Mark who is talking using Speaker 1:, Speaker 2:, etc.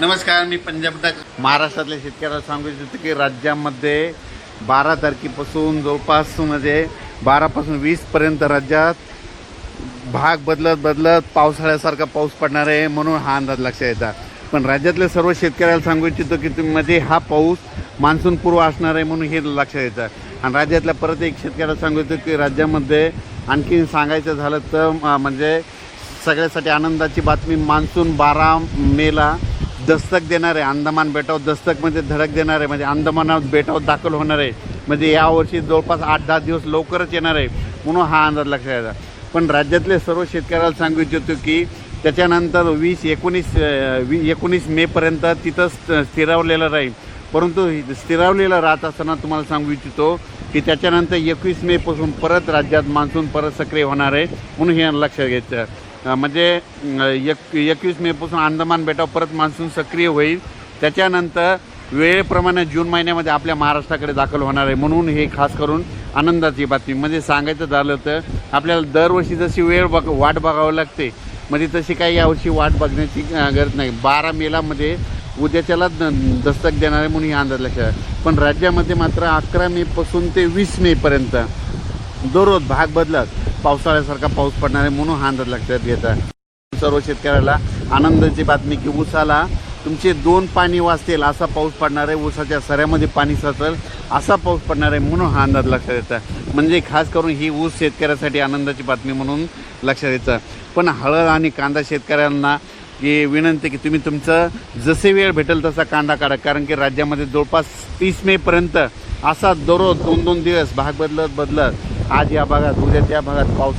Speaker 1: नमस्कार मी पंजाब महाराष्ट्रातल्या शेतकऱ्याला सांगू इच्छितो की राज्यामध्ये बारा तारखेपासून जवळपास म्हणजे बारापासून वीसपर्यंत राज्यात भाग बदलत बदलत पावसाळ्यासारखा पाऊस पडणार आहे म्हणून हा अंदाज लक्षात येतात पण राज्यातल्या सर्व शेतकऱ्याला सांगू इच्छितो की तुम्ही मध्ये हा पाऊस मान्सून पूर्व असणार आहे म्हणून हे लक्षात येतं. आणि राज्यातल्या परत एक शेतकऱ्याला सांगू इच्छितो की राज्यामध्ये आणखीन सांगायचं झालं तर म्हणजे सगळ्यासाठी आनंदाची बातमी मान्सून बारा मेला दस्तक देणार आहे अंदमान बेटावर दस्तक म्हणजे धडक देणार आहे म्हणजे अंदमानात बेटावर दाखल होणार आहे. म्हणजे यावर्षी जवळपास आठ दहा दिवस लवकरच येणार आहे म्हणून हा अंदाज लक्षात येतात पण राज्यातले सर्व शेतकऱ्याला सांगू इच्छितो की त्याच्यानंतर वीस एकोणीस वी एकोणीस मेपर्यंत तिथं स्थिरावलेलं राहील. परंतु स्थिरावलेलं राहत असताना तुम्हाला सांगू इच्छितो की त्याच्यानंतर एकवीस मेपासून परत राज्यात मान्सून परत सक्रिय होणार आहे म्हणून हे लक्षात घ्यायचं. म्हणजे एक एकवीस मेपासून अंदमान बेटावर परत मान्सून सक्रिय होईल. त्याच्यानंतर वेळेप्रमाणे जून महिन्यामध्ये आपल्या महाराष्ट्राकडे दाखल होणार आहे म्हणून हे खास करून आनंदाची बातमी. म्हणजे सांगायचं झालं तर आपल्याला दरवर्षी जशी वेळ बघ वाट बघावं लागते म्हणजे तशी काही यावर्षी वाट बघण्याची गरज नाही. बारा मेलामध्ये उद्याच्याला दस्तक देणार आहे म्हणून हे अंदाज लक्षात पण राज्यामध्ये मात्र अकरा मेपासून ते वीस मेपर्यंत दररोज भाग बदलत. पावसाळ्यासारखा पाऊस पडणार आहे म्हणून हा अंदाज लक्षात घेता सर्व शेतकऱ्याला आनंदाची बातमी की ऊसाला तुमचे दोन पाणी वाचतील असा पाऊस पडणार आहे. ऊसाच्या सऱ्यामध्ये पाणी साचल असा पाऊस पडणार आहे म्हणून हा अंदाज लक्षात येतं म्हणजे खास करून ही ऊस शेतकऱ्यासाठी आनंदाची बातमी म्हणून लक्षात येतं पण हळद आणि कांदा शेतकऱ्यांना की विनंती की तुम्ही तुमचं जसे वेळ भेटेल तसा कांदा काढा. कारण की राज्यामध्ये जवळपास तीस मेपर्यंत असा दररोज दोन दोन दिवस भाग बदलत बदलत आज या भागात उद्या त्या भागात पावसा